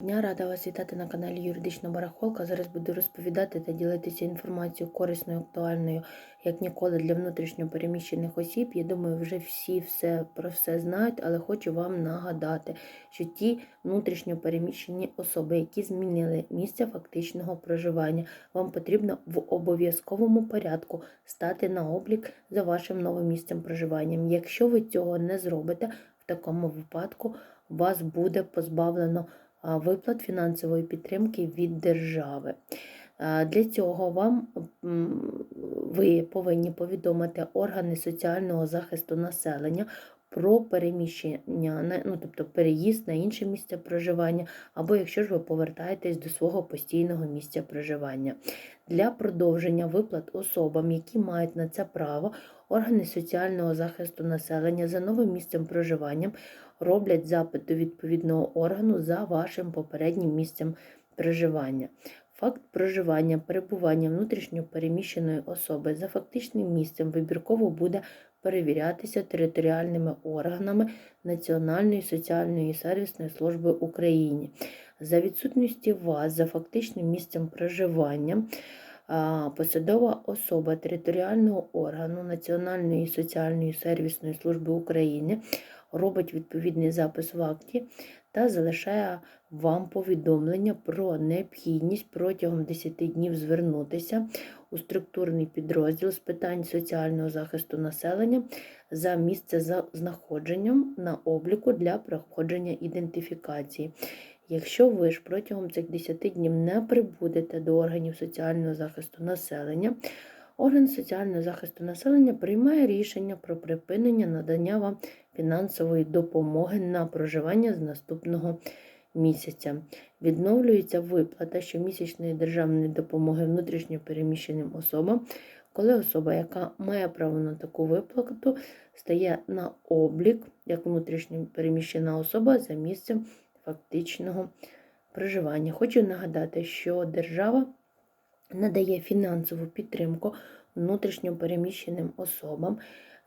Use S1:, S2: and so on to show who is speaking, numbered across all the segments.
S1: Дня рада вас вітати на каналі Юридична Барахолка. Зараз буду розповідати та ділитися інформацією корисною, актуальною, як ніколи, для внутрішньо переміщених осіб. Я думаю, вже всі все про все знають, але хочу вам нагадати, що ті внутрішньо переміщені особи, які змінили місце фактичного проживання, вам потрібно в обов'язковому порядку стати на облік за вашим новим місцем проживання. Якщо ви цього не зробите, в такому випадку вас буде позбавлено виплат фінансової підтримки від держави. Для цього вам ви повинні повідомити органи соціального захисту населення про переміщення, ну, тобто переїзд на інше місце проживання, або якщо ж ви повертаєтесь до свого постійного місця проживання. Для продовження виплат особам, які мають на це право, органи соціального захисту населення за новим місцем проживання роблять запит до відповідного органу за вашим попереднім місцем проживання. Факт проживання, перебування внутрішньо переміщеної особи за фактичним місцем вибірково буде перевірятися територіальними органами Національної соціальної сервісної служби України. За відсутності вас за фактичним місцем проживання посадова особа територіального органу Національної соціальної сервісної служби України робить відповідний запис в акті та залишає вам повідомлення про необхідність протягом 10 днів звернутися у структурний підрозділ з питань соціального захисту населення за місце за знаходженням на обліку для проходження ідентифікації. Якщо ви ж протягом цих 10 днів не прибудете до органів соціального захисту населення, орган соціального захисту населення приймає рішення про припинення надання вам фінансової допомоги на проживання з наступного місяця. Відновлюється виплата щомісячної державної допомоги внутрішньо переміщеним особам, коли особа, яка має право на таку виплату, стає на облік як внутрішньо переміщена особа за місцем фактичного проживання. Хочу нагадати, що держава надає фінансову підтримку внутрішньо переміщеним особам.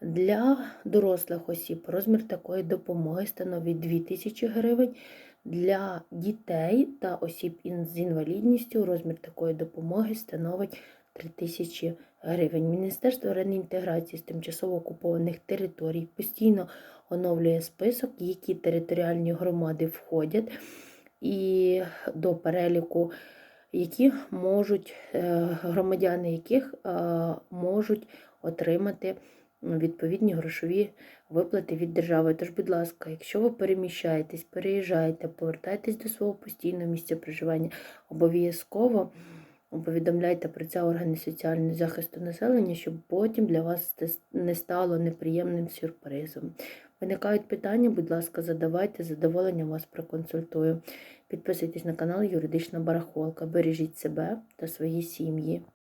S1: Для дорослих осіб розмір такої допомоги становить 2000 гривень. Для дітей та осіб з інвалідністю розмір такої допомоги становить 3000 гривень. Міністерство реінтеграції з тимчасово окупованих територій постійно оновлює список, які територіальні громади входять і до переліку, які можуть е, громадяни яких е, можуть отримати відповідні грошові виплати від держави. Тож, будь ласка, якщо ви переміщаєтесь, переїжджаєте, повертаєтесь до свого постійного місця проживання, обов'язково повідомляйте про це органи соціального захисту населення, щоб потім для вас це не стало неприємним сюрпризом. Виникають питання, будь ласка, задавайте, з задоволенням вас проконсультую. Підписуйтесь на канал Юридична Барахолка. Бережіть себе та свої сім'ї.